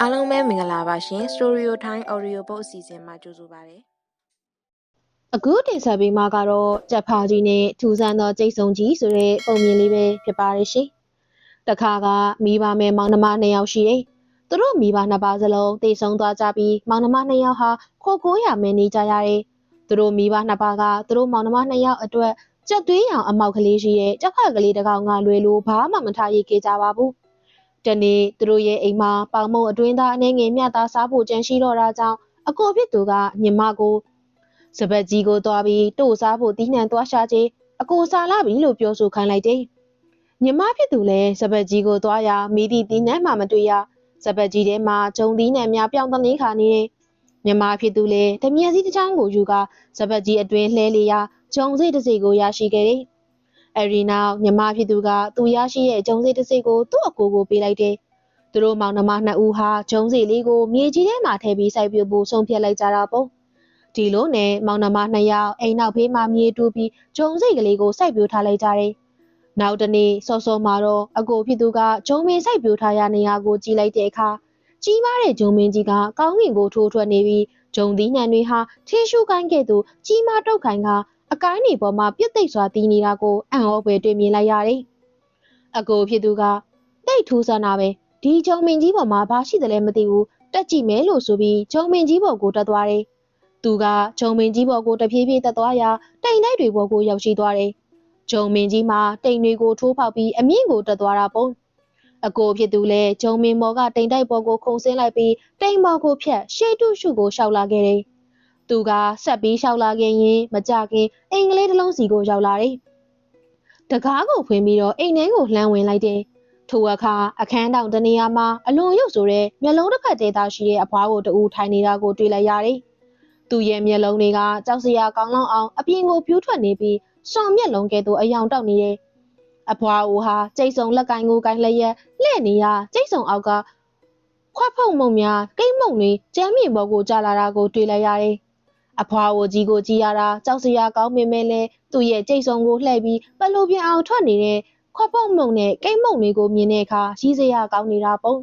အားလုံးပဲမင်္ဂလာပါရှင် Storio Time Audio Book အစီအစဉ်မှာကြိုဆိုပါရစေ။အခုတင်ဆက်ပေးမှာကတော့ကြက်ဖာကြီးနဲ့ထူဆန်းသောကျိတ်ဆုံကြီးဆိုတဲ့ပုံမြင်လေးပဲဖြစ်ပါတယ်ရှင်။တခါကမိဘမဲမောင်နှမနှစ်ယောက်ရှိတယ်။သူတို့မိဘနှစ်ပါးစလုံးတိတ်ဆုံးသွားကြပြီးမောင်နှမနှစ်ယောက်ဟာခိုးကိုးရမဲနေကြရတယ်။သူတို့မိဘနှစ်ပါးကသူတို့မောင်နှမနှစ်ယောက်အတွက်ကြက်သွေးရောင်အမောက်ကလေးရှိရဲ့ကြက်ဖာကလေးတစ်ကောင်ကလွယ်လို့ဘာမှမထားရခဲ့ကြပါဘူး။ တနေ့သူတို့ရဲ့အိမ်မှာပေါင်မုံအတွင်းသားအနေငယ်မြတ်သားစားဖို့ကြံရှိတော့တာကြောင့်အကိုဖြစ်သူကညီမကိုစပက်ကြီးကိုတွားပြီးတို့စားဖို့တီးနှံသွားရှာချေအကိုစားလာပြီလို့ပြောဆိုခိုင်းလိုက်တယ်။ညီမဖြစ်သူလည်းစပက်ကြီးကိုတွားရမိသည့်တီးနှံမှမတွေ့ရစပက်ကြီးထဲမှာဂျုံတီးနှံများပြောင်းသလင်းခါနေတယ်။ညီမဖြစ်သူလည်းတမျက်စီတစ်ချောင်းကိုယူကစပက်ကြီးအတွင်းလှဲလေရဂျုံစိတ်တစ်စိတ်ကိုရရှိခဲ့တယ်။ အဲဒီနောက်ညီမဖြစ်သူကသူရရှိရဲ့ဂျုံစီတစ်စိတ်ကိုသူ့အကိုကိုပေးလိုက်တယ်။သူတို့မောင်နှမနှစ်ဦးဟာဂျုံစီလေးကိုမြေကြီးထဲမှာထည့်ပြီးစိုက်ပျိုးဖို့ဆုံးဖြတ်လိုက်ကြတာပေါ့။ဒီလိုနဲ့မောင်နှမနှစ်ယောက်အိမ်နောက်ဖေးမှာမြေတူးပြီးဂျုံစိတ်ကလေးကိုစိုက်ပျိုးထားလိုက်ကြတယ်။နောက်တနေ့စောစောမှာတော့အကိုဖြစ်သူကဂျုံမင်းစိုက်ပျိုးထားရနေရာကိုကြည့်လိုက်တဲ့အခါကြီးမားတဲ့ဂျုံမင်းကြီးကကောင်းကင်ကိုထိုးထွက်နေပြီးဂျုံသီးနှံတွေဟာထင်းရှူကိုင်းကဲ့သို့ကြီးမားတုတ်ခိုင်က အကိုင်းတွေပေါ်မှာပြစ်သိပ်စွာတီးနေတာကိုအံ့ဩဖွယ်တွေ့မြင်လိုက်ရတယ်။အကိုဖြစ်သူကတိတ်ထူးဆန်းတာပဲဒီဂျုံမင်ကြီးပေါ်မှာဘာရှိတယ်လဲမသိဘူးတက်ကြည့်မယ်လို့ဆိုပြီးဂျုံမင်ကြီးပေါ်ကိုတက်သွားတယ်။သူကဂျုံမင်ကြီးပေါ်ကိုတဖြည်းဖြည်းတက်သွားရာတိမ်တိုက်တွေပေါ်ကိုရောက်ရှိသွားတယ်။ဂျုံမင်ကြီးမှာတိမ်တွေကိုထိုးဖောက်ပြီးအမြင့်ကိုတက်သွားတာပုံ။အကိုဖြစ်သူလည်းဂျုံမင်ပေါ်ကတိမ်တိုက်ပေါ်ကိုခုန်ဆင်းလိုက်ပြီးတိမ်ပေါ်ကိုဖြတ်ရှေ့တုရှုကိုရှောက်လာခဲ့တယ်။ သူကဆက်ပြီးရှောက်လာခဲ့ရင်မကြခင်အိမ်ကလေးတစ်လုံးစီကိုရောက်လာတယ်။တကားကိုဖွင့်ပြီးတော့အိမ်ထဲကိုလှမ်းဝင်လိုက်တယ်။ထိုအခါအခန်းတောင်တနေရာမှာအလွန်ရုပ်ဆိုတဲ့မျက်လုံးတစ်ဖက်တည်းသားရှိတဲ့အဖွားကိုတူထိုင်နေတာကိုတွေ့လိုက်ရတယ်။သူ့ရဲ့မျက်လုံးတွေကကြောက်စရာကောင်းလောက်အောင်အပြင်ကိုပြူးထွက်နေပြီးစွန်မျက်လုံးကဲ့သို့အယောင်တောက်နေတယ်။အဖွားအိုဟာကျိတ်ဆုံလက်ကင်ကိုကိုင်းလျက်လှဲ့နေရကျိတ်ဆုံအောက်ကခွက်ဖုံမုံများကိမ့်မုံတွေကျမ်းမြေပေါ်ကိုကျလာတာကိုတွေ့လိုက်ရတယ် အဖွာဝကြီးကိုကြည်ရတာကြောက်စရာကောင်းပေမဲ့လည်းသူ့ရဲ့ကြိတ်ဆုံကိုလှည့်ပြီးပလူပြင်းအောင်ထွက်နေတဲ့ခွက်ပုတ်မုံနဲ့ကိတ်မုံတွေကိုမြင်တဲ့အခါရီးစရာကောင်းနေတာပေါ့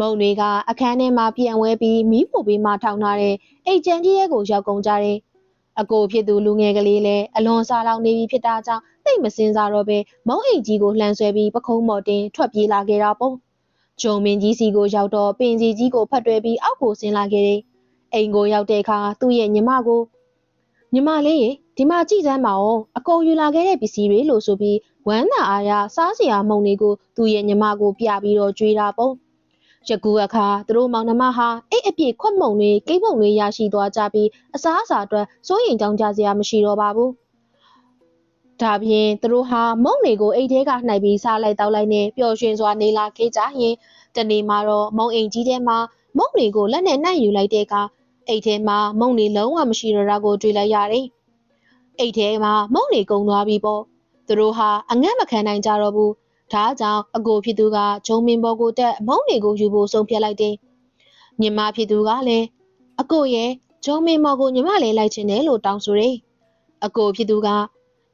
မုံတွေကအခန်းထဲမှာပြန်ဝဲပြီးမီးပိုပေးမှထောင်ထားတဲ့အိတ်ကျန်ကြီးရဲ့ကိုရောက်ကုန်ကြတယ်အကိုဖြစ်သူလူငယ်ကလေးလည်းအလွန်စားလောင်နေပြီဖြစ်တာကြောင့်သိမစင်စားတော့ပဲမုံအိတ်ကြီးကိုလှန်ဆွဲပြီးပခုံးမော်တင်ထွက်ပြေးလာခဲ့တာပေါ့ဂျုံမင်းကြီးစီကိုရောက်တော့ပင်စီကြီးကိုဖတ်တွဲပြီးအောက်ကိုဆင်းလာခဲ့တယ် အိမ်ကိုရောက်တဲ့အခါသူ့ရဲ့ညီမကိုညီမလေးရေဒီမှာကြည့်စမ်းပါဦးအကုန်ယူလာခဲ့တဲ့ပစ္စည်းတွေလို့ဆိုပြီးဝမ်းသာအားရစားစရာမုံတွေကိုသူ့ရဲ့ညီမကိုပြပြီးတော့ကြွေးတာပေါ့ရကူအခါသူတို့မောင်နှမဟာအိတ်အပြည့်ခွက်မုံတွေကိတ်မုံတွေရရှိသွားကြပြီးအစားအစာအတွက်စိုးရိမ်ကြောင်းကြစရာမရှိတော့ပါဘူးဒါပြင်သူတို့ဟာမုံတွေကိုအိတ်ထဲကနှိုက်ပြီးစားလိုက်တောက်လိုက်နဲ့ပျော်ရွှင်စွာနေလာခဲ့ကြရင်တနေ့မှာတော့မုံအိမ်ကြီးထဲမှာ မုံတွေကိုလက်နဲ့နှိုက်ယူလိုက်တဲ့အခါအိတ်ထဲမှာမုံနေလုံးဝမရှိတော့တာကိုတွေ့လိုက်ရတယ်။အိတ်ထဲမှာမုံနေကုန်သွားပြီပေါ့။သူတို့ဟာအငတ်မခံနိုင်ကြတော့ဘူး။ဒါကြောင့်အကိုဖြစ်သူကဂျုံမင်းဘောကိုတက်မုံနေကိုယူဖို့ဆုံးဖြတ်လိုက်တယ်။ညီမဖြစ်သူကလည်းအကိုရဲ့ဂျုံမင်းမော်ကိုညီမလည်းလိုက်ချင်တယ်လို့တောင်းဆိုတယ်။အကိုဖြစ်သူက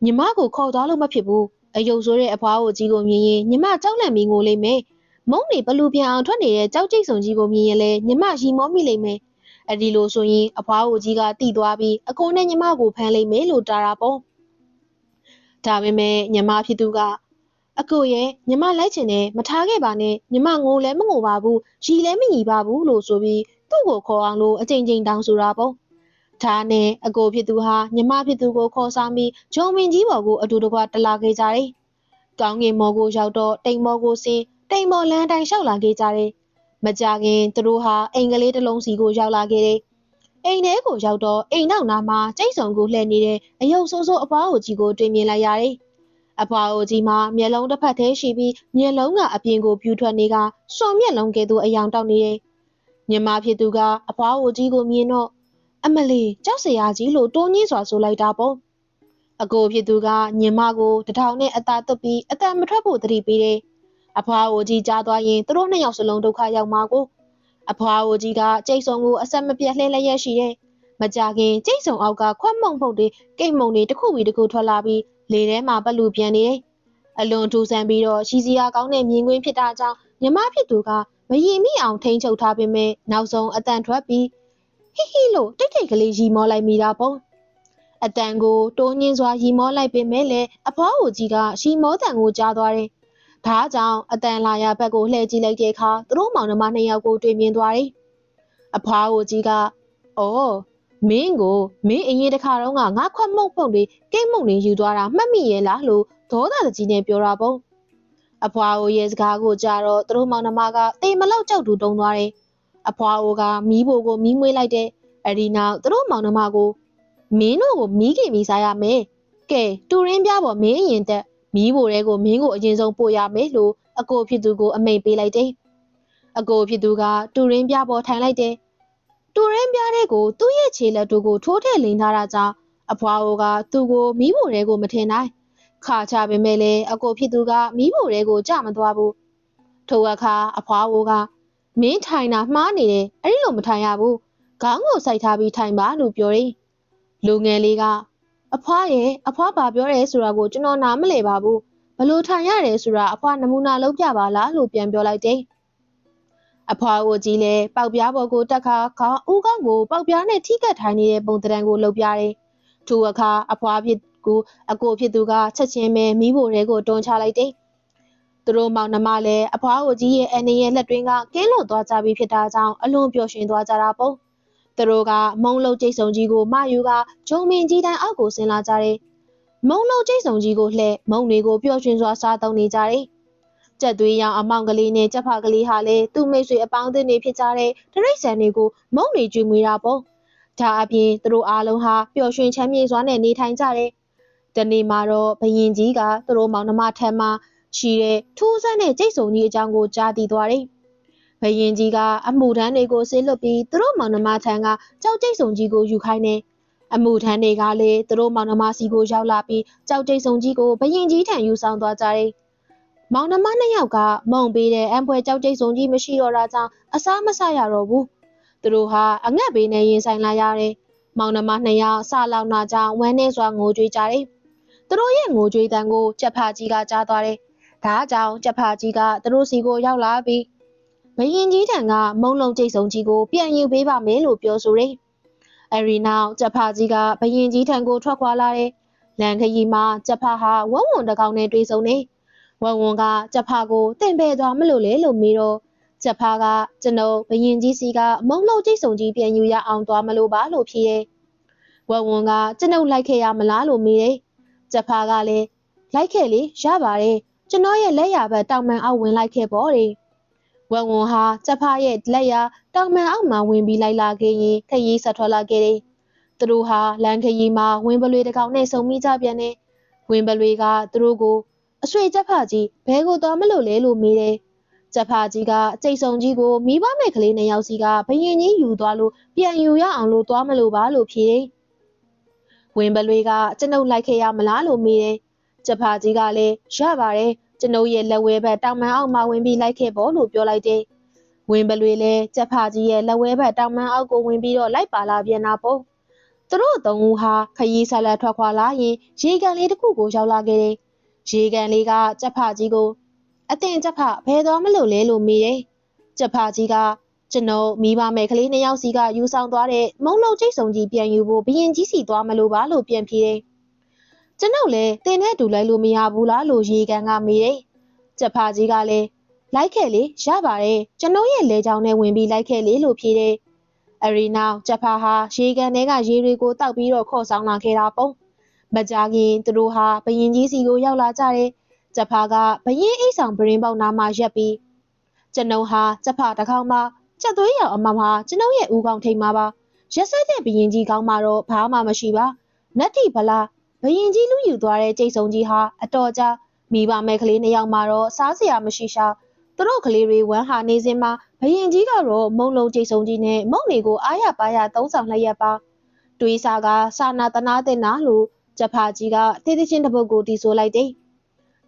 ညီမကိုခေါ်သွားလို့မဖြစ်ဘူး။အယုတ်ဆိုတဲ့အဖွားကိုကြီးကိုမြင်ရင်ညီမကြောက်လန့်ပြီးငိုလိမ့်မယ်။ မုံနေဘလူပြန်အောင်ထွက်နေတဲ့ကြောက်ကြိတ်စုံကြီးကိုမြင်ရင်လည်းညီမရီမောမိလိမ့်မယ်။အဲ့ဒီလိုဆိုရင်အဖွားကိုကြီးကတိသွားပြီးအကိုနဲ့ညီမကိုဖမ်းလိုက်မယ်လို့တာတာပေါ့ဒါပေမဲ့ညီမဖြစ်သူကအကိုရဲ့ညီမလိုက်ချင်တယ်မထားခဲ့ပါနဲ့ညီမငိုလည်းမငိုပါဘူးရီလည်းမညီပါဘူးလို့ဆိုပြီးသူ့ကိုခေါ်အောင်လို့အချိန်ချင်းတောင်းဆိုတာပေါ့ဒါနဲ့အကိုဖြစ်သူဟာညီမဖြစ်သူကိုခေါ်ဆောင်ပြီးဂျုံမင်းကြီးပေါ်ကိုအတူတကွတလာခဲ့ကြတယ်။ကောင်းကင်မော်ကိုရောက်တော့တိမ်မော်ကိုဆင်း တိမ်မော်လန်းတိုင်းလျှောက်လာခဲ့ကြတယ်မကြခင်သူတို့ဟာအိမ်ကလေးတစ်လုံးစီကိုရောက်လာခဲ့တယ်။အိမ်ထဲကိုရောက်တော့အိမ်နောက်နားမှာကျိတ်ဆုံကိုလှည့်နေတဲ့အယုတ်ဆိုးဆိုးအဖွားအိုကြီးကိုတွေ့မြင်လိုက်ရတယ်။အဖွားအိုကြီးမှာမျက်လုံးတစ်ဖက်သေးရှိပြီးမျက်လုံးကအပြင်ကိုပြူထွက်နေကစော်မျက်လုံးကဲ့သို့အယောင်တောက်နေတယ်။မြမဖြစ်သူကအဖွားအိုကြီးကိုမြင်တော့အမလီကြောက်စရာကြီးလို့တိုးညင်းစွာဆိုလိုက်တာပေါ့။အကိုဖြစ်သူကညင်မကိုတထောင်နဲ့အသာသွတ်ပြီးအတန်မထွက်ဖို့တတိပေးတယ်။ အဖွားအိုကြီးကြားသွားရင်သူတို့နှစ်ယောက်စလုံးဒုက္ခရောက်မှာကိုအဖွားအိုကြီးကကျိတ်ဆုံကိုအဆက်မပြတ်လှဲလျက်ရှိတဲ့မကြခင်ကျိတ်ဆုံအောက်ကခွက်မုံဖုတ်တွေကိတ်မုံတွေတစ်ခုပြီးတစ်ခုထွက်လာပြီးလေထဲမှာပလူပြန်နေတယ်အလွန်ထူဆန်းပြီးတော့ရှိစီယာကောင်းတဲ့မြင်ကွင်းဖြစ်တာကြောင့်မြမဖြစ်သူကမရင်မိအောင်ထိန်ချုပ်ထားပေမဲ့နောက်ဆုံးအတန်ထွက်ပြီးဟိဟိလို့တိတ်တိတ်ကလေးရီမောလိုက်မိတာပေါ့အတန်ကိုတိုးညင်းစွာရီမောလိုက်ပေမဲ့လည်းအဖွားကိုကြီးကရီမောတန်ကိုကြားသွားတယ်။ ဒါကြောင့်အတန်လာရဘက်ကိုလှည့်ကြည့်လိုက်တဲ့အခါသူတို့မောင်နှမနှစ်ယောက်ကိုတွေ့မြင်သွားတယ်။အဖွားကိုကြီးကအော်မင်းကိုမင်းအရင်တစ်ခါတော့ငါခွက်မှုတ်ပုံတွေကိတ်မှုတ်နေယူသွားတာမှတ်မိရဲ့လားလို့ဒေါသတကြီးနဲ့ပြောတာပေါ့။အဖွားကိုရဲ့စကားကိုကြားတော့သူတို့မောင်နှမကတေမလောက်ကြောက်တူတုံသွားတယ်။အဖွားကိုကမီးဖို့ကိုမီးမွေးလိုက်တဲ့အဲဒီနောက်သူတို့မောင်နှမကိုမင်းတို့ကိုမီးခင်ပြီးစားရမယ်။ကဲတူရင်းပြပေါ်မင်းအရင်တက် မီးဖို့တဲ့ကိုမင်းကိုအရင်ဆုံးပို့ရမယ်လို့အကိုဖြစ်သူကိုအမိန်ပေးလိုက်တယ်။အကိုဖြစ်သူကတူရင်းပြပေါ်ထိုင်လိုက်တယ်။တူရင်းပြတဲ့ကိုသူ့ရဲ့ခြေလက်တို့ကိုထိုးထည့်လိန်ထားတာကြောင့်အဖွားကိုကသူ့ကိုမီးဖို့တဲ့ကိုမထင်နိုင်။ခါချပေမဲ့လည်းအကိုဖြစ်သူကမီးဖို့တဲ့ကိုကြမသွားဘူး။ထိုအခါအဖွားကိုကမင်းထိုင်တာမှားနေတယ်အဲ့ဒီလိုမထိုင်ရဘူး။ခေါင်းကိုစိုက်ထားပြီးထိုင်ပါလို့ပြောတယ်။လူငယ်လေးက အဖွားရဲ့အဖွားဘာပြောတယ်ဆိုတာကိုကျွန်တော်နားမလည်ပါဘူးဘလို့ထိုင်ရတယ်ဆိုတာအဖွားနမူနာလုပ်ပြပါလားလို့ပြန်ပြောလိုက်တယ်အဖွားကိုကြည့်လဲပေါက်ပြားပေါ်ကိုတက်ခါခေါင်းဦးခေါင်းကိုပေါက်ပြားနဲ့ထိကတ်ထိုင်နေတဲ့ပုံတံကိုလုပ်ပြတယ်ထိုအခါအဖွားဖြစ်ကိုအကိုဖြစ်သူကချက်ချင်းပဲမိဖို့တဲကိုတွန်းချလိုက်တယ်သူတို့မောင်နှမလည်းအဖွားကိုကြီးရဲ့အနေရဲ့လက်တွင်းကကင်းလွတ်သွားကြပြီဖြစ်တာကြောင့်အလွန်ပျော်ရွှင်သွားကြတာပေါ့ သူတို့ကမုံလုံးကျိတ်ဆုံကြီးကိုမယူကဂျုံမင်းကြီးတန်းအောက်ကိုဆင်းလာကြတယ်။မုံလုံးကျိတ်ဆုံကြီးကိုလှဲ့မုံတွေကိုပျော်ရွှင်စွာစားသုံးနေကြတယ်။ကြက်သွေးရောင်အမောင်ကလေးနဲ့ကြက်ဖကလေးဟာလည်းသူ့မိတ်ဆွေအပေါင်းအသင်းတွေဖြစ်ကြတဲ့တရိတ်ဆန်တွေကိုမုံတွေကျွေးမွေးတာပေါ့။ဒါအပြင်သူတို့အားလုံးဟာပျော်ရွှင်ချမ်းမြေ့စွာနဲ့နေထိုင်ကြတယ်။တနေ့မှာတော့ဘယင်ကြီးကသူတို့မောင်နှမထမ်းမှရှိတဲ့ထူးဆန်းတဲ့ကျိတ်ဆုံကြီးအကြောင်းကိုကြားသိသွားတယ်။ ဘယင်ကြီးကအမှုထမ်းတွေကိုဆေးလွတ်ပြီးသူတို့မောင်နှမထံကကြောက်ကြိတ်ဆုံကြီးကိုယူခိုင်းတယ်။အမှုထမ်းတွေကလည်းသူတို့မောင်နှမစီကိုရောက်လာပြီးကြောက်ကြိတ်ဆုံကြီးကိုဘယင်ကြီးထံယူဆောင်သွားကြတယ်။မောင်နှမနှစ်ယောက်ကမုံပေးတဲ့အံဖွဲကြောက်ကြိတ်ဆုံကြီးမရှိတော့တာကြောင့်အစားမဆရတော့ဘူး။သူတို့ဟာအငတ်ဘေးနဲ့ရင်ဆိုင်လာရတယ်။မောင်နှမနှစ်ယောက်ဆလောက်နာကြောင့်ဝမ်းနေစွာငိုကြွေးကြတယ်။သူတို့ရဲ့ငိုကြွေးတန်ကိုကြက်ဖာကြီးကကြားသွားတယ်။ဒါကြောင့်ကြက်ဖာကြီးကသူတို့စီကိုရောက်လာပြီး ဘယင်ကြီးထံကမုံလုံးကျိတ်ဆုံကြီးကိုပြန်ယူပေးပါမယ်လို့ပြောဆိုတယ်။အဲဒီနောက်ကျက်ဖာကြီးကဘယင်ကြီးထံကိုထွက်ခွာလာတယ်။လန်ခရီမှာကျက်ဖာဟာဝဝွန်တကောင်နဲ့တွေ့ဆုံနေ။ဝဝွန်ကကျက်ဖာကိုတင့်ပဲသွားမလို့လေလို့မေးတော့ကျက်ဖာကကျွန်ုပ်ဘယင်ကြီးစီကမုံလုံးကျိတ်ဆုံကြီးပြန်ယူရအောင်သွားမလို့ပါလို့ဖြေရဲ့။ဝဝွန်ကကျွန်ုပ်လိုက်ခဲ့ရမလားလို့မေးတယ်။ကျက်ဖာကလည်းလိုက်ခဲ့လေရပါတယ်။ကျွန်တော်ရဲ့လက်ရဘက်တောင်မှန်အောက်ဝင်လိုက်ခဲ့ပေါ့တဲ့။ ဝက်ဝွန်ဟာကျဖရဲ့လက်ရတောင်မှန်အောက်မှာဝင်ပြီးလိုက်လာခဲ့ရင်ခရီးဆက်ထွက်လာခဲ့တယ်။သူတို့ဟာလမ်းခရီးမှာဝင်းပလွေတစ်ကောင်နဲ့ဆုံမိကြပြန်တယ်။ဝင်းပလွေကသူတို့ကိုအဆွေကျဖကြီးဘဲကိုသွားမလို့လဲလို့မေးတယ်။ကျဖကြီးကကြိတ်ဆုံကြီးကိုမိဘမဲ့ကလေးနှစ်ယောက်စီကဘယင်ကြီးယူသွားလို့ပြန်ယူရအောင်လို့သွားမလို့ပါလို့ဖြေတယ်။ဝင်းပလွေကကျွန်ုပ်လိုက်ခဲ့ရမလားလို့မေးတယ်။ကျဖကြီးကလည်းရပါတယ် ကျွန်ုပ်ရဲ့လက်ဝဲဘက်တောင်မန်အောက်မှာဝင်ပြီးလိုက်ခဲ့ပေါ့လို့ပြောလိုက်တယ်။ဝင်ပလွေလဲကြက်ဖာကြီးရဲ့လက်ဝဲဘက်တောင်မန်အောက်ကိုဝင်ပြီးတော့လိုက်ပါလာပြန်တာပေါ့။သူတို့သုံးဦးဟာခရီးဆက်လက်ထွက်ခွာလာရင်ရေကန်လေးတစ်ခုကိုရောက်လာခဲ့တယ်။ရေကန်လေးကကြက်ဖာကြီးကိုအတင်ကြက်ဖာဘယ်သွားမလို့လဲလို့မေးတယ်။ကြက်ဖာကြီးကကျွန်တော်မိဘမယ်ကလေးနှစ်ယောက်စီကယူဆောင်သွားတဲ့မုံလုံးကျိတ်စုံကြီးပြန်ယူဖို့ဘရင်ကြီးစီသွားမလို့ပါလို့ပြန်ဖြေတယ်။ ကျွန်ုပ်လည်းတင်နဲ့တူလိုက်လို့မရဘူးလားလို့ရေကန်ကမေးတယ်။ကျက်ဖာကြီးကလည်းလိုက်ခဲ့လေရပါတယ်ကျွန်ုပ်ရဲ့လေကြောင်နဲ့ဝင်ပြီးလိုက်ခဲ့လေလို့ဖြေတယ်။အရီနောက်ကျက်ဖာဟာရေကန်ထဲကရေတွေကိုတောက်ပြီးတော့ခေါ်ဆောင်လာခဲ့တာပုံ။မကြခင်သူတို့ဟာဘရင်ကြီးစီကိုရောက်လာကြတယ်။ကျက်ဖာကဘရင်အိတ်ဆောင်ပရင်ပေါက်နာမှာရက်ပြီးကျွန်ုပ်ဟာကျက်ဖာတစ်ခေါက်မှကြက်သွေးရောင်အမမှာကျွန်ုပ်ရဲ့ဦးခေါင်းထိန်မှာပါ။ရက်ဆက်တဲ့ဘရင်ကြီးကောင်းမှာတော့ဘာမှမရှိပါ။နတ်တီဗလား ဘယင်ကြီးလူယူသွားတဲ့ကြိတ်ဆုံကြီးဟာအတော်ကြာမိဘမဲ့ကလေးနှစ်ယောက်မှာတော့စားစရာမရှိရှာသူတို့ကလေးတွေဝမ်းဟာနေစဉ်မှာဘယင်ကြီးကတော့မုံလုံးကြိတ်ဆုံကြီးနဲ့မုံတွေကိုအားရပါရသုံးဆောင်လျက်ပါတွေးစားကစာနာတနာတင်နာလို့ကြဖာကြီးကတေးသေးချင်းတစ်ပုတ်ကိုတီးဆိုလိုက်တယ်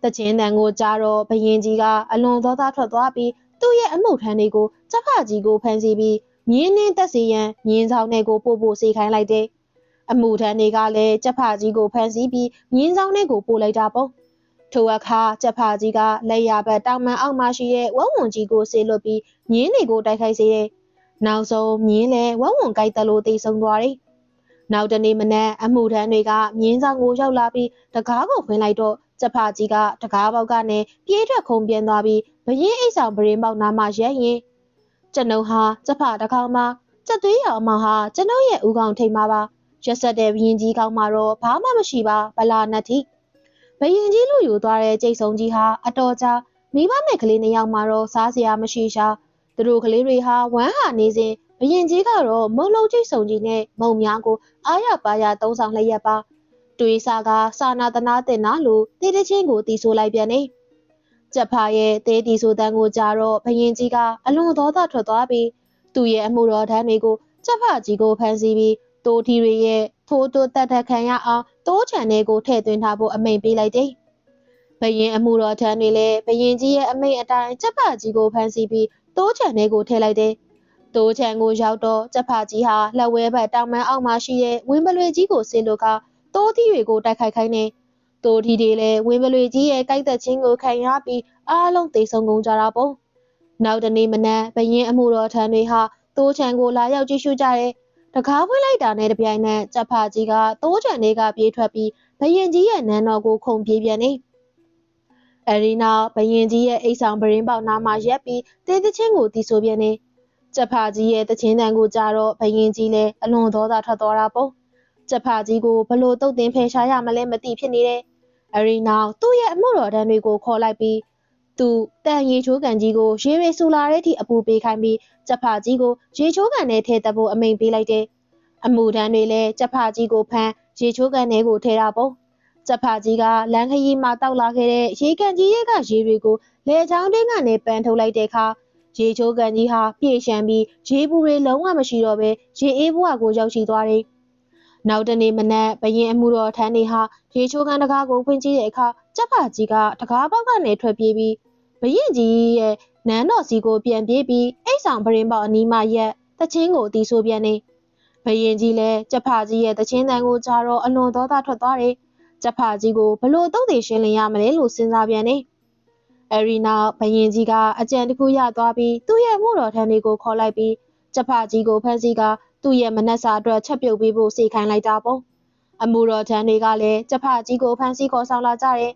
တချင်းတန်ကိုကြားတော့ဘယင်ကြီးကအလွန်သောသားထွက်သွားပြီးသူ့ရဲ့အမှုထမ်းတွေကိုကြဖာကြီးကိုဖမ်းဆီးပြီးမြင်းနှင်းတက်စီရန်မြင်းဆောင်တွေကိုပို့ဖို့စေခိုင်းလိုက်တယ် အမှုထမ်းတွေကလည်းကြက်ဖကြီးကိုဖမ်းဆီးပြီးမြင်းဆောင်ထဲကိုပို့လိုက်တာပေါ့ထထိုအခါကြက်ဖာကြီးကလက်ရဘက်တောင်မန်အောက်မှရှိတဲ့ဝက်ဝွန်ကြီးကိုဆေးလွတ်ပြီးမြင်းတွေကိုတိုက်ခိုက်စေတယ်။နောက်ဆုံးမြင်းလည်းဝက်ဝွန်ကြိုက်တယ်လို့သိဆုံးသွားတယ်။နောက်တနေ့မနက်အမှုထမ်းတွေကမြင်းဆောင်ကိုရောက်လာပြီးတကားကိုဖွင့်လိုက်တော့ကြက်ဖာကြီးကတကားပေါက်ကနေပြေးထွက်ခုန်ပြင်းသွားပြီးဘရင်အိတ်ဆောင်ပရင်ပေါက်နားမှရက်ရင်ကျွန်ုပ်ဟာကြက်ဖာတစ်ခေါက်မှကြက်သွေးရောင်အမောင်ဟာကျွန်ုပ်ရဲ့ဦးခေါင်ထိတ်မှာပါ ရက်ဆက်တဲ့ဘရင်ကြီးကောင်းမှာတော့ဘာမှမရှိပါဗလာနတ်တီဘရင်ကြီးလူယူသွားတဲ့ကျိတ်ဆုံးကြီးဟာအတော်ကြာမိဘမဲ့ကလေးနှစ်ယောက်မှာတော့စားစရာမရှိရှာသူတို့ကလေးတွေဟာဝမ်းဟာနေစဉ်ဘရင်ကြီးကတော့မုံလုံးကျိတ်ဆုံးကြီးနဲ့မုံများကိုအားရပါရသုံးဆောင်လျက်ပါတွေးစားကစာနာတနာတင်နာလို့တေးတချင်းကိုတီးဆိုလိုက်ပြန်နေကြက်ဖာရဲ့တေးတီဆိုတန်းကိုကြာတော့ဘရင်ကြီးကအလွန်သောသားထွက်သွားပြီးသူ့ရဲ့အမှုတော်ထမ်းတွေကိုကြက်ဖာကြီးကိုဖမ်းဆီးပြီး တိုးထီတွေရဲ့ထိုးတိုးတက်တက်ခံရအောင်တိုးချန်တွေကိုထည့်သွင်းထားဖို့အမိန့်ပေးလိုက်တယ်။ဘရင်အမှုတော်ထမ်းတွေလည်းဘရင်ကြီးရဲ့အမိန့်အတိုင်းကြက်ဖာကြီးကိုဖမ်းဆီးပြီးတိုးချန်တွေကိုထည့်လိုက်တယ်။တိုးချန်ကိုရောက်တော့ကြက်ဖာကြီးဟာလက်ဝဲဘက်တောင်မန်းအောက်မှာရှိတဲ့ဝင်းပလွေကြီးကိုဆင်းလို့ကတိုးထီတွေကိုတိုက်ခိုက်ခိုင်းနေ။တိုးထီတွေလည်းဝင်းပလွေကြီးရဲ့ကြိုက်သက်ခြင်းကိုခံရပြီးအားလုံးသေဆုံးကုန်ကြတာပေါ့။နောက်တနေ့မနက်ဘရင်အမှုတော်ထမ်းတွေဟာတိုးချန်ကိုလာရောက်ကြည့်ရှုကြတဲ့ တကားဖွင့်လိုက်တာနဲ့တပြိုင်နက်ကြက်ဖာကြီးကတိုးချန်တွေကပြေးထွက်ပြီးဘရင်ကြီးရဲ့နန်းတော်ကိုခုန်ပြေးပြန်နေ။အဲဒီနောက်ဘရင်ကြီးရဲ့အိတ်ဆောင်ပရင်းပေါက်နားမှာရက်ပြီးတေးသချင်းကိုတီးဆိုပြန်နေ။ကြက်ဖာကြီးရဲ့တချင်းတန်ကိုကြားတော့ဘရင်ကြီးလည်းအလွန်သောသာထွက်သွားတာပေါ့။ကြက်ဖာကြီးကိုဘလို့တုတ်တင်ဖယ်ရှားရမလဲမသိဖြစ်နေတယ်။အဲဒီနောက်သူ့ရဲ့အမှုတော်တန်းတွေကိုခေါ်လိုက်ပြီး သူတန်ရီချိုးကန်ကြီးကိုရေရေဆူလာတဲ့အထိအပူပေးခိုင်းပြီးကြက်ဖာကြီးကိုရေချိုးကန်နဲ့ထဲတက်ဖို့အမိန့်ပေးလိုက်တယ်။အမှုထမ်းတွေလည်းကြက်ဖာကြီးကိုဖမ်းရေချိုးကန်ထဲကိုထဲတာပေါ့။ကြက်ဖာကြီးကလမ်းခရီးမှာတောက်လာခဲ့တဲ့ရေကန်ကြီးရဲ့ကရေတွေကိုလေချောင်းတင်းကနေပန်းထုတ်လိုက်တဲ့အခါရေချိုးကန်ကြီးဟာပြေရှံပြီးရေပူတွေလုံးဝမရှိတော့ဘဲရေအေးဘဝကိုရောက်ရှိသွားတယ်။နောက်တနေ့မနက်ဘရင်အမှုတော်ထမ်းတွေဟာရေချိုးကန်တကားကိုဖွင့်ကြည့်တဲ့အခါ ကြက်ဖာကြီးကတကားပေါက်ကနေထွက်ပြေးပြီးဘရင်ကြီးရဲ့နန်းတော်စီကိုပြန်ပြေးပြီးအိတ်ဆောင်ပရင်ပေါက်အနီးမှရက်တချင်းကိုတီးဆိုပြန်နေဘရင်ကြီးလည်းကြက်ဖာကြီးရဲ့တချင်းတန်ကိုကြားတော့အလွန်သောသားထွက်သွားတယ်ကြက်ဖာကြီးကိုဘလို့တုတ်တွေရှင်းလင်းရမလဲလို့စဉ်းစားပြန်နေအရီနောက်ဘရင်ကြီးကအကြံတစ်ခုရသွားပြီးသူ့ရဲ့မှုတော်ထမ်းတွေကိုခေါ်လိုက်ပြီးကြက်ဖာကြီးကိုဖမ်းဆီးကသူ့ရဲ့မနက်စာအတွက်ချက်ပြုတ်ပေးဖို့စီခိုင်းလိုက်တာပေါ့အမှုတော်ထမ်းတွေကလည်းကြက်ဖာကြီးကိုဖမ်းဆီးခေါ်ဆောင်လာကြတယ်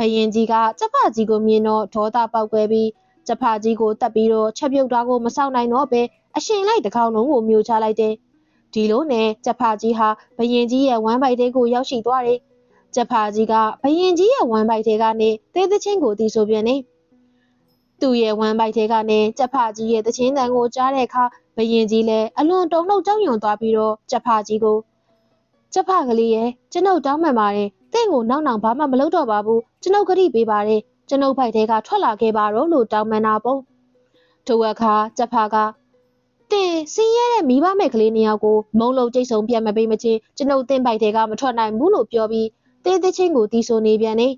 ဘယင်ကြီးကကြက်ဖကြီးကိုမြင်တော့ဒေါသပေါက်ကွဲပြီးကြက်ဖကြီးကိုတက်ပြီးတော့ချက်ပြုတ်တာကိုမဆောက်နိုင်တော့ပဲအရှင်လိုက်တစ်ခေါက်လုံးကိုမျိုးချလိုက်တယ်။ဒီလိုနဲ့ကြက်ဖကြီးဟာဘယင်ကြီးရဲ့ဝမ်းပိုက်တဲကိုရောက်ရှိသွားတယ်။ကြက်ဖကြီးကဘယင်ကြီးရဲ့ဝမ်းပိုက်တဲကနေသေးသချင်းကိုတီးဆိုပြန်နေ။သူ့ရဲ့ဝမ်းပိုက်တဲကနေကြက်ဖကြီးရဲ့သချင်းတန်ကိုကြားတဲ့အခါဘယင်ကြီးလည်းအလွန်တုန်လှုပ်ကြောက်ရွံ့သွားပြီးတော့ကြက်ဖကြီးကိုကြက်ဖကလေးရဲ့ကျွန်ုပ်တောင်းပန်ပါတယ် တင့်ကိုနောက်နောက်ဘာမှမလုပ်တော့ပါဘူးကျွန်ုပ်ခရီးပေးပါတယ်ကျွန်ုပ်ဖိုက်တဲကထွက်လာခဲ့ပါတော့လို့တောင်းပန်တာပေါ့ထိုအခါကြက်ဖာကတင်စင်းရဲတဲ့မိဘမဲ့ကလေးနှစ်ယောက်ကိုမုံလုံးကျိတ်ဆုံပြန်မပေးမချင်းကျွန်ုပ်တင်ပိုက်တဲကမထွက်နိုင်ဘူးလို့ပြောပြီးတေးသချင်းကိုတီးဆိုနေပြန်နေ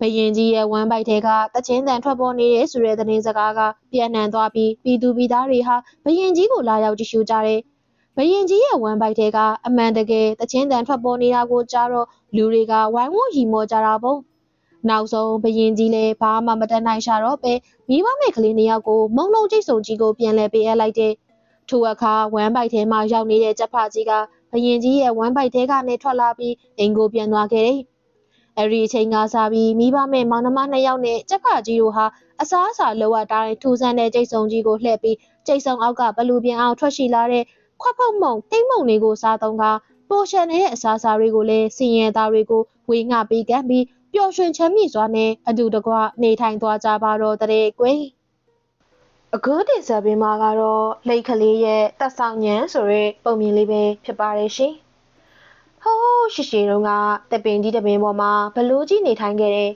ဘယင်ကြီးရဲ့ဝမ်းပိုက်တဲကတချင်းတန်ထွက်ပေါ်နေတဲ့ဆိုတဲ့သတင်းစကားကပြန်နှံသွားပြီးပြည်သူပြည်သားတွေဟာဘယင်ကြီးကိုလာရောက်ကြည့်ရှုကြတယ် ဘယင်ကြီးရဲ့ဝမ်းပိုက်တဲကအမှန်တကယ်တချင်းတန်ထွက်ပေါ်နေတာကိုကြားတော့လူတွေကဝိုင်းဝန်းရီမောကြတာပေါ့နောက်ဆုံးဘယင်ကြီးလည်းဘာမှမတတ်နိုင်ရှာတော့ပဲမိဘမဲ့ကလေးနှစ်ယောက်ကိုမုံလုံးကျိတ်ဆုံကြီးကိုပြန်လဲပေးအပ်လိုက်တဲ့ထိုအခါဝမ်းပိုက်ထဲမှာရောက်နေတဲ့ကြက်ဖကြီးကဘယင်ကြီးရဲ့ဝမ်းပိုက်ထဲကနေထွက်လာပြီးအိမ်ကိုပြန်သွားခဲ့တယ်။အဲဒီအချိန်ကစားပြီးမိဘမဲ့မောင်နှမနှစ်ယောက်နဲ့ကြက်ဖကြီးတို့ဟာအစားအစာလိုအပ်တိုင်းထူဆန်းတဲ့ကျိတ်ဆုံကြီးကိုလှည့်ပြီးကျိတ်ဆုံအောက်ကဘလူပြန်အောင်ထွက်ရှိလာတဲ့ ခွက်ဖုတ်မုံတိမ့်မုံတွေကိုစားသုံးကပိုရှန်နေတဲ့အစားအစာတွေကိုလည်းစင်ရဲသားတွေကိုဝေငှပေးကမ်းပြီးပျော်ရွှင်ချမ်းမြေ့စွာနဲ့အတူတကွနေထိုင်သွားကြပါတော့တဲ့ကွယ်အခုတင်ဆက်ပေးမှာကတော့လိတ်ကလေးရဲ့တက်ဆောင်ညံဆိုတဲ့ပုံမြင်လေးပဲဖြစ်ပါတယ်ရှင်ဟိုးရှိရှိတုန်းကတပင်ကြီးတပင်ပေါ်မှာဘလူးကြီးနေထိုင်ခဲ့တယ်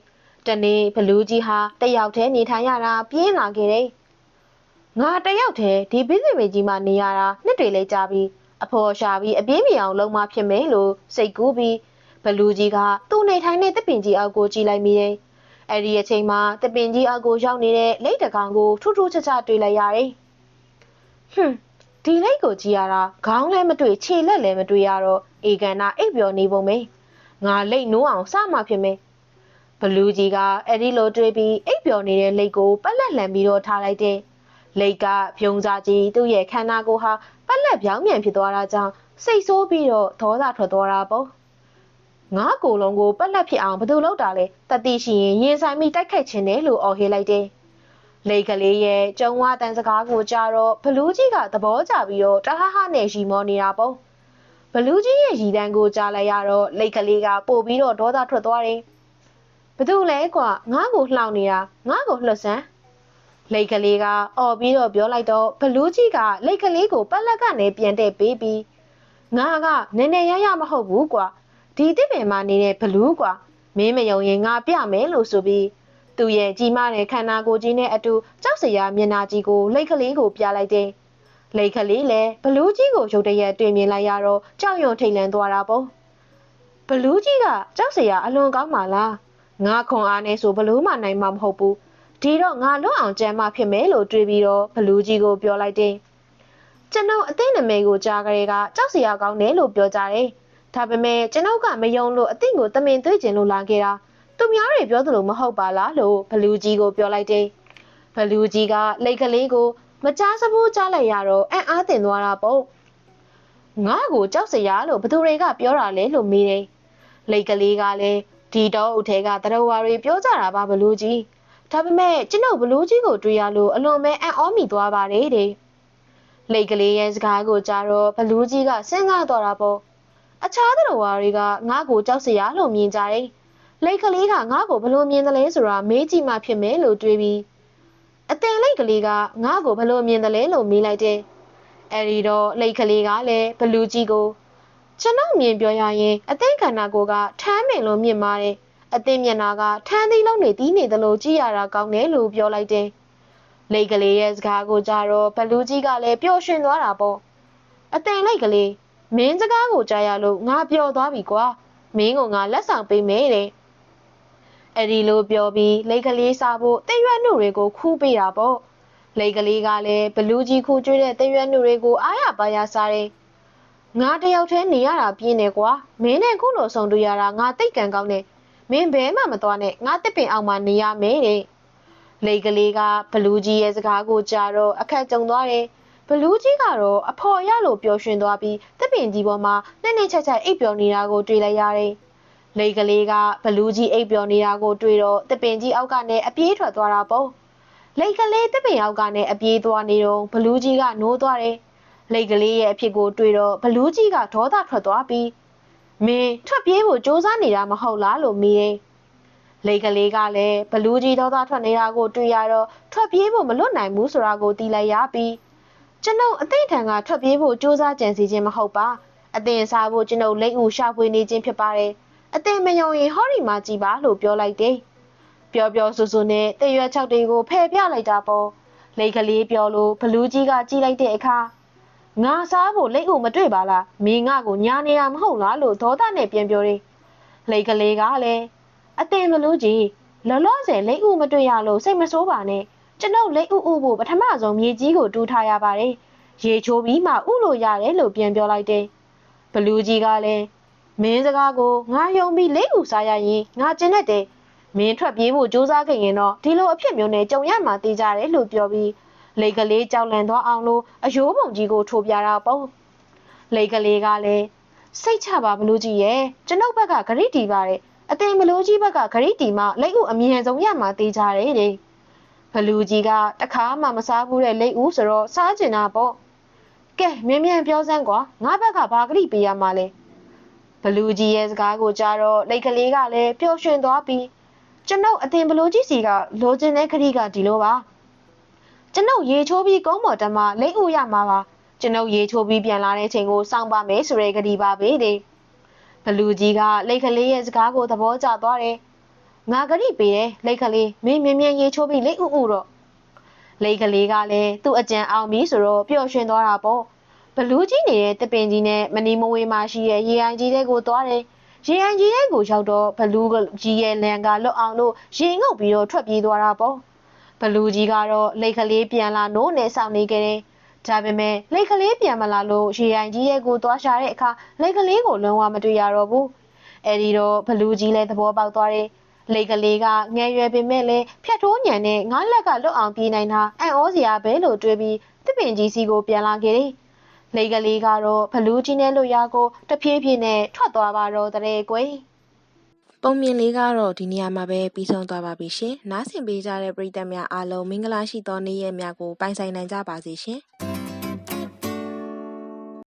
တနေ့ဘလူးကြီးဟာတယောက်တည်းနေထိုင်ရတာပြင်းလာခဲ့တယ် ငါတယောက်တည်းဒီဘိစိမေကြီးမှာနေရတာနှစ်တွေလေးကြာပြီအဖော်ရှာပြီးအပြင်းပြေအောင်လုံးမဖြစ်မယ်လို့စိတ်ကူးပြီးဘလူးကြီးကသူ့နေထိုင်တဲ့တပင်ကြီးအောက်ကိုကြည့်လိုက်မိတယ်။အဲ့ဒီအချိန်မှာတပင်ကြီးအောက်ကိုရောက်နေတဲ့လိတ်တကောင်ကိုထူးထူးခြားခြားတွေ့လိုက်ရတယ်။ဟွန်းဒီလိတ်ကိုကြည့်ရတာခေါင်းလည်းမတွေ့ခြေလက်လည်းမတွေ့ရတော့အေကန်နာအိပ်ပျော်နေပုံပဲ။ငါလိတ်နိုးအောင်စမှဖြစ်မယ်။ဘဘလူးကြီးကအဲ့ဒီလိုတွေးပြီးအိပ်ပျော်နေတဲ့လိတ်ကိုပက်လက်လှန်ပြီးတော့ထားလိုက်တယ် လိတ်ကဖြုံစားကြီးသူ့ရဲ့ခန္ဓာကိုယ်ဟာပက်လက်ပြောင်းပြန်ဖြစ်သွားတာကြောင့်စိတ်ဆိုးပြီးတော့ဒေါသထွက်သွားတာပေါ့ငါးကိုယ်လုံးကိုပက်လက်ဖြစ်အောင်ဘယ်သူလုပ်တာလဲတတိရှိရင်ရင်ဆိုင်မိတိုက်ခိုက်ခြင်းတယ်လို့အော်ဟေးလိုက်တယ်လေကလေးရဲ့ကျုံဝတန်စကားကိုကြားတော့ဘလူးကြီးကသဘောကျပြီးတော့တဟဟနဲ့ရီမောနေတာပေါ့ဘလူးကြီးရဲ့ရီတန်းကိုကြားလိုက်ရတော့လေကလေးကပို့ပြီးတော့ဒေါသထွက်သွားတယ်ဘသူလဲကွာငါ့ကိုလှောင်နေတာငါ့ကိုလှွတ်စမ်း လေကလေးကအော်ပြီးတော့ပြောလိုက်တော့ဘလူးကြီးကလေကလေးကိုပက်လက်ကနေပြန်တဲ့ပေးပြီးငါကနည်းနည်းရရမဟုတ်ဘူးကွာဒီတစ်ပင်မှာနေတဲ့ဘလူးကွာမင်းမယုံရင်ငါပြမယ်လို့ဆိုပြီးသူ့ရဲ့ကြီးမားတဲ့ခန္ဓာကိုယ်ကြီးနဲ့အတူကြောက်စရာမျက်နှာကြီးကိုလိတ်ကလေးကိုပြလိုက်တယ်။လိတ်ကလေးလည်းဘလူးကြီးကိုရုတ်တရက်တွေ့မြင်လိုက်ရတော့ကြောက်ရွံ့ထိတ်လန့်သွားတာပေါ့။ဘလူးကြီးကကြောက်စရာအလွန်ကောင်းပါလား။ငါခွန်အားနဲ့ဆိုဘလူးမှနိုင်မှာမဟုတ်ဘူး။ ဒီတော့ငါလွတ်အောင်ကြမ်းမှဖြစ်မယ်လို့တွေးပြီးတော့ဘလူးကြီးကိုပြောလိုက်တယ်။ကျွန်တော်အသိနမိတ်ကိုကြားကြတဲ့ကကြောက်စရာကောင်းတယ်လို့ပြောကြတယ်။ဒါပေမဲ့ကျွန်တော်ကမယုံလို့အသိကိုတမင်သွေးကျင်လို့လာခဲ့တာ။သူများတွေပြောသလိုမဟုတ်ပါလားလို့ဘလူးကြီးကိုပြောလိုက်တယ်။ဘလူးကြီးကလိတ်ကလေးကိုမကြားစဘူးကြားလိုက်ရတော့အံ့အားသင့်သွားတာပေါ့။ငါ့ကိုကြောက်စရာလို့ဘသူတွေကပြောတာလဲလို့မေးတယ်။လိတ်ကလေးကလည်းဒီတော့ဦးထဲကတရဝါတွေပြောကြတာပါဘလူးကြီး။ ဒါပေမဲ့ကျွန်တော်ဘလူးကြီးကိုတွေ့ရလို့အလွန်ပဲအံ့ဩမိသွားပါတယ်တဲ့။လိတ်ကလေးရဲ့စကားကိုကြားတော့ဘလူးကြီးကစဉ်းစားသွားတာပေါ့။အခြားတရဝါတွေကငါ့ကိုကြောက်စရာလို့မြင်ကြတယ်။လိတ်ကလေးကငါ့ကိုဘလို့မြင်တယ်လဲဆိုတာမေးကြည့်မှဖြစ်မယ်လို့တွေးပြီးအတင်လိတ်ကလေးကငါ့ကိုဘလို့မြင်တယ်လဲလို့မေးလိုက်တယ်။အဲဒီတော့လိတ်ကလေးကလည်းဘလူးကြီးကိုကျွန်တော်မြင်ပြောရရင်အသိခန္ဓာကိုယ်ကထမ်းမင်လို့မြင်ပါတယ်။ အသိမျက်နာကထမ်းသီးလုံးနေတီးနေသလိုကြည့်ရတာကောင်းတယ်လို့ပြောလိုက်တယ်။လိတ်ကလေးရဲ့စကားကိုကြားတော့ဘလူးကြီးကလည်းပျော်ရွှင်သွားတာပေါ့။အတင်လိတ်ကလေးမင်းစကားကိုကြားရလို့ငါပျော်သွားပြီကွာ။မင်းကငါလက်ဆောင်ပေးမယ်တဲ့။အဲ့ဒီလိုပြောပြီးလိတ်ကလေးစားဖို့တိရွက်နှုတ်တွေကိုခူးပေးတာပေါ့။လိတ်ကလေးကလည်းဘလူးကြီးခူးကျွေးတဲ့တိရွက်နှုတ်တွေကိုအားရပါရစားတယ်။ငါတယောက်တည်းနေရတာပြင်းနေကွာ။မင်းနဲ့ခုလိုဆောင်တွေ့ရတာငါတိတ်ကန်ကောင်းတယ်။ မင်းဘဲမှမသွားနဲ့ငါတစ်ပင်အောင်မှနေရမယ်တဲ့။လိတ်ကလေးကဘလူးကြီးရဲ့စကားကိုကြားတော့အခက်ကြုံသွားတယ်။ဘလူးကြီးကတော့အဖော်ရလို့ပျော်ရွှင်သွားပြီးတစ်ပင်ကြီးပေါ်မှာနဲ့နဲ့ချက်ချက်အိပ်ပျော်နေတာကိုတွေ့လိုက်ရတယ်။လိတ်ကလေးကဘလူးကြီးအိပ်ပျော်နေတာကိုတွေ့တော့တစ်ပင်ကြီးအောက်ကနေအပြေးထွက်သွားတာပေါ့။လိတ်ကလေးတစ်ပင်အောက်ကနေအပြေးသွားနေတော့ဘလူးကြီးကနိုးသွားတယ်။လိတ်ကလေးရဲ့အဖြစ်ကိုတွေ့တော့ဘလူးကြီးကဒေါသထွက်သွားပြီး မင်းထွက်ပြေးဖို့စူးစမ်းနေတာမဟုတ်လားလို့မေးတယ်။လိတ်ကလေးကလည်းဘလူးကြီးဒေါသထွက်နေတာကိုတွေ့ရတော့ထွက်ပြေးဖို့မလွတ်နိုင်ဘူးဆိုတာကိုသိလိုက်ရပြီးကျွန်ုပ်အသိထံကထွက်ပြေးဖို့စူးစမ်းကြံစီခြင်းမဟုတ်ပါ။အသင်စားဖို့ကျွန်ုပ်လိတ်ဦးရှာဖွေနေခြင်းဖြစ်ပါတယ်။အသင်မယုံရင်ဟောဒီမှာကြည်ပါလို့ပြောလိုက်တယ်။ပျော်ပျော်ဆူဆူနဲ့တရွက်ချောက်တွေကိုဖယ်ပြလိုက်တာပေါ့။လိတ်ကလေးပြောလို့ဘလူးကြီးကကြည်လိုက်တဲ့အခါ ငါစားဖို့လိတ်ဦးမတွေ့ပါလားမင်းငါကိုညာနေတာမဟုတ်လားလို့ဒေါသနဲ့ပြန်ပြောတယ်။လိတ်ကလေးကလည်းအသင်ဘလူးကြီးလောလောဆယ်လိတ်ဦးမတွေ့ရလို့စိတ်မဆိုးပါနဲ့ကျွန်ုပ်လိတ်ဦးဦးဖို့ပထမဆုံးမြေကြီးကိုတူးထားရပါတယ်။ရေချိုးပြီးမှဥလို့ရတယ်လို့ပြန်ပြောလိုက်တယ်။ဘလူးကြီးကလည်းမင်းစကားကိုငါယုံပြီးလိတ်ဦးစားရရင်ငါကျင်တတ်တယ်။မင်းထွက်ပြေးဖို့စူးစမ်းခဲ့ရင်တော့ဒီလိုအဖြစ်မျိုးနဲ့ကြုံရမှာသိကြတယ်လို့ပြောပြီး လိတ်ကလေးကြောက်လန့်သွားအောင်လို့အယိုးပုံကြီးကိုထိုးပြတာပေါ့။လိတ်ကလေးကလည်းစိတ်ချပါဘလူးကြီးရဲ့ကျွန်ုပ်ဘက်ကဂရိတီပါတယ်အတင်ဘလူးကြီးဘက်ကဂရိတီမှလိတ်ဦးအမြင်ဆုံးရမှာသိကြတယ်တဲ့ဘလူးကြီးကတခါမှမစားဘူးတဲ့လိတ်ဦးဆိုတော့စားကျင်တာပေါ့ကဲမြင်းမြန်းပြောစမ်းကွာငါဘက်ကဘာဂရိပေးရမှာလဲဘလူးကြီးရဲ့စကားကိုကြားတော့လိတ်ကလေးကလည်းပျော်ရွှင်သွားပြီးကျွန်ုပ်အတင်ဘလူးကြီးစီကလိုချင်တဲ့ဂရိကဒီလိုပါ ကျွန်ုပ်ရေချိုးပြီးကုန်းပေါ်တက်မှလိတ်ဦးရမှာပါကျွန်ုပ်ရေချိုးပြီးပြန်လာတဲ့ချိန်ကိုစောင့်ပါမယ်ဆိုတဲ့ဂရီပါပဲတဲ့ဘလူးကြီးကလိတ်ကလေးရဲ့စကားကိုသဘောကျသွားတယ်ငါဂရီပေးတယ်လိတ်ကလေးမင်းမြင်မြန်ရေချိုးပြီးလိတ်ဥဥတော့လိတ်ကလေးကလည်းသူ့အကြံအောင်ပြီဆိုတော့ပျော်ရွှင်သွားတာပေါ့ဘလူးကြီးနေတဲ့တပင်ကြီးနဲ့မနီမဝေးမှာရှိတဲ့ရေအိုင်ကြီးတဲ့ကိုသွားတယ်ရေအိုင်ကြီးတဲ့ကိုရောက်တော့ဘလူးကြီးရဲ့လန်ကလွတ်အောင်လို့ရေငုပ်ပြီးတော့ထွက်ပြေးသွားတာပေါ့ ဘလူးကြီးကတော့လိတ်ကလေးပြန်လာနိုးနဲ့စောင့်နေကြတယ်ဒါပေမဲ့လိတ်ကလေးပြန်မလာလို့ရေအိုင်ကြီးရဲ့ကိုသွားရှာတဲ့အခါလိတ်ကလေးကိုလုံးဝမတွေ့ရတော့ဘူးအဲဒီတော့ဘလူးကြီးလည်းသဘောပေါက်သွားတယ်။လေကလေးကငယ်ရွယ်ပေမဲ့လည်းဖြတ်ထိုးညံနဲ့ငါးလက်ကလွတ်အောင်ပြေးနိုင်တာအံ့ဩစရာပဲလို့တွေးပြီးတစ်ပင်ကြီးစီကိုပြန်လာခဲ့တယ်။လေကလေးကတော့ဘလူးကြီးနဲ့လွတ်ရာကိုတဖြည်းဖြည်းနဲ့ထွက်သွားပါတော့တဲ့ကွယ်။ ပုံမြင်လေးကတော့ဒီနေရာမှာပဲပြီးဆုံးသွားပါပြီရှင်။နားဆင်ပေးကြတဲ့ပရိသတ်များအားလုံးမင်္ဂလာရှိသောနေ့ရက်များကိုပိုင်ဆိုင်နိုင်ကြပါစေရှင်။